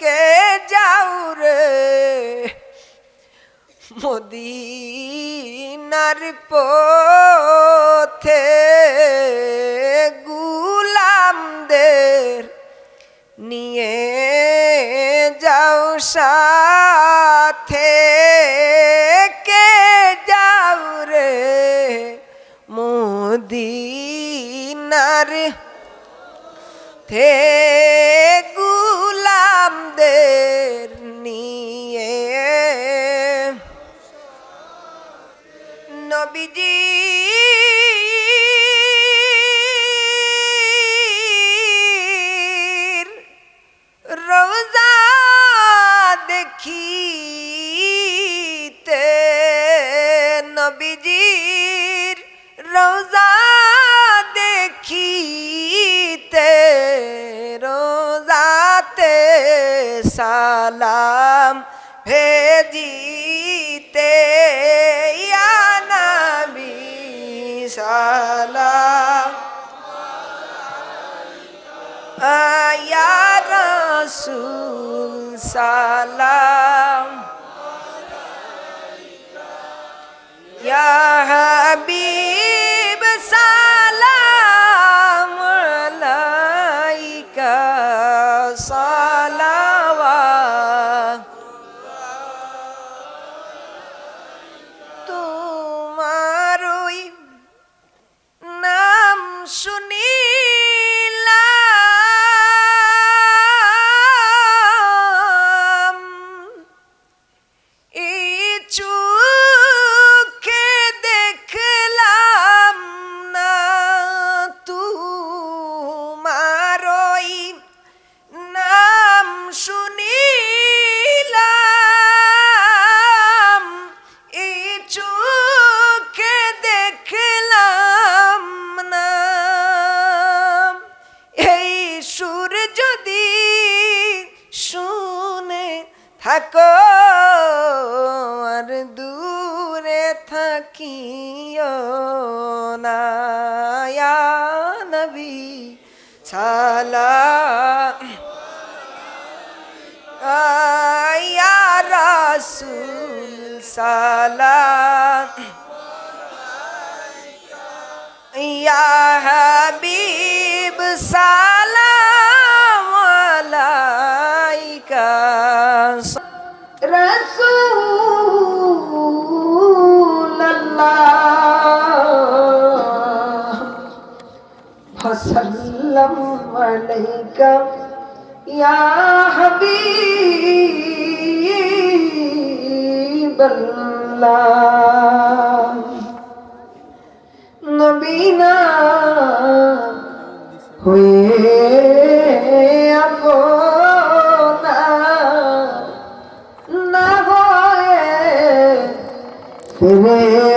কে যাও রে? মদিনার পথে গুলামদের নিয়ে যাও সাথে। কে যাও রে? মদিনার থে সালাম ভেজিতে ইয়া নবী সালাম। ইয়া রাসূল সালাম। ইয়া হাবিব নাম থাকিও না নবী সালাম ইয়া রাসূল সালাম ইয়া হাবিব সালাম عليك يا حبيب الله নবীনা হয়ে আপনা না হয়ে ফেরেস্তা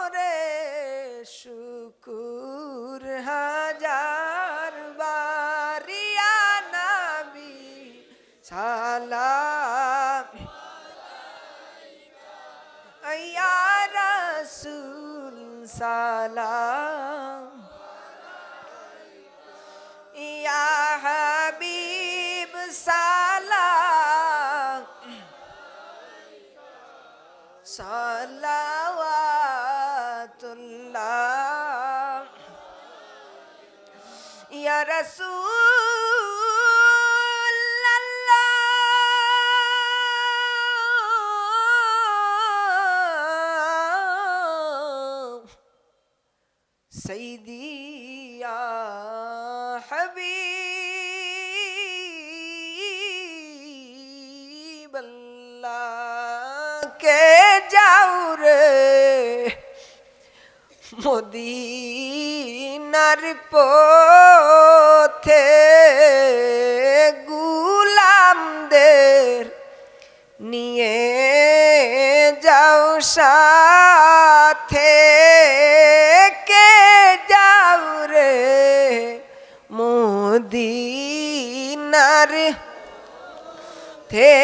তরে শুকুর হাজার বারিয়া নবী সালাম। ইয়া রাসূল সালাম। ইয়া হাবিব সালাম। সালাওয়াতুল্লাহ ইয়া রাসূল সৈদি হাবিব আল্লাহ কে যাও রে? মদিনার পথে গুলামদের নিয়ে যাও সাথে। কে যাও রে মদিনার থে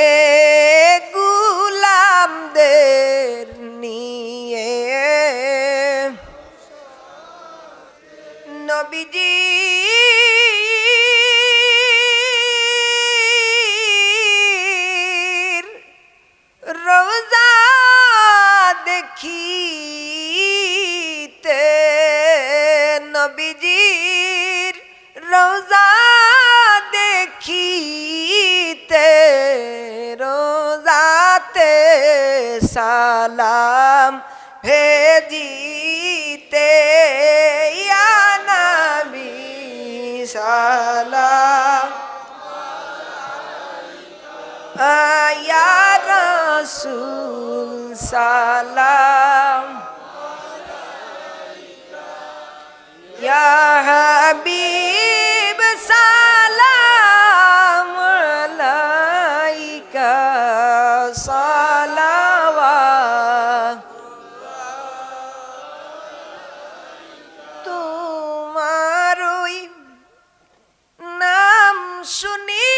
সালাম ভেজিতে ইয়া নবী সালাম। ইয়া রসুল সালাম। ইয়া হাবিব নাম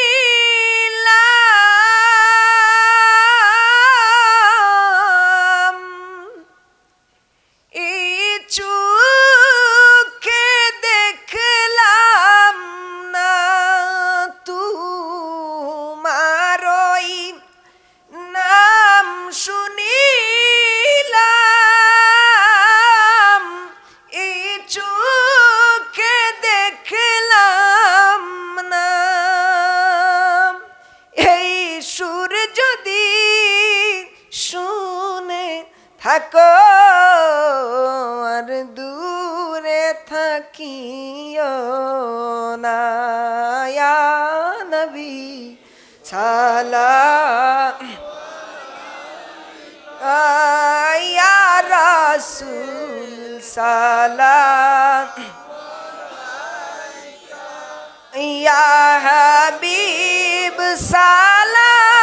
থাকিও না? ইয়া নবী সালাম ইয়া রাসূল সালাম ইয়া হাবিব সালাম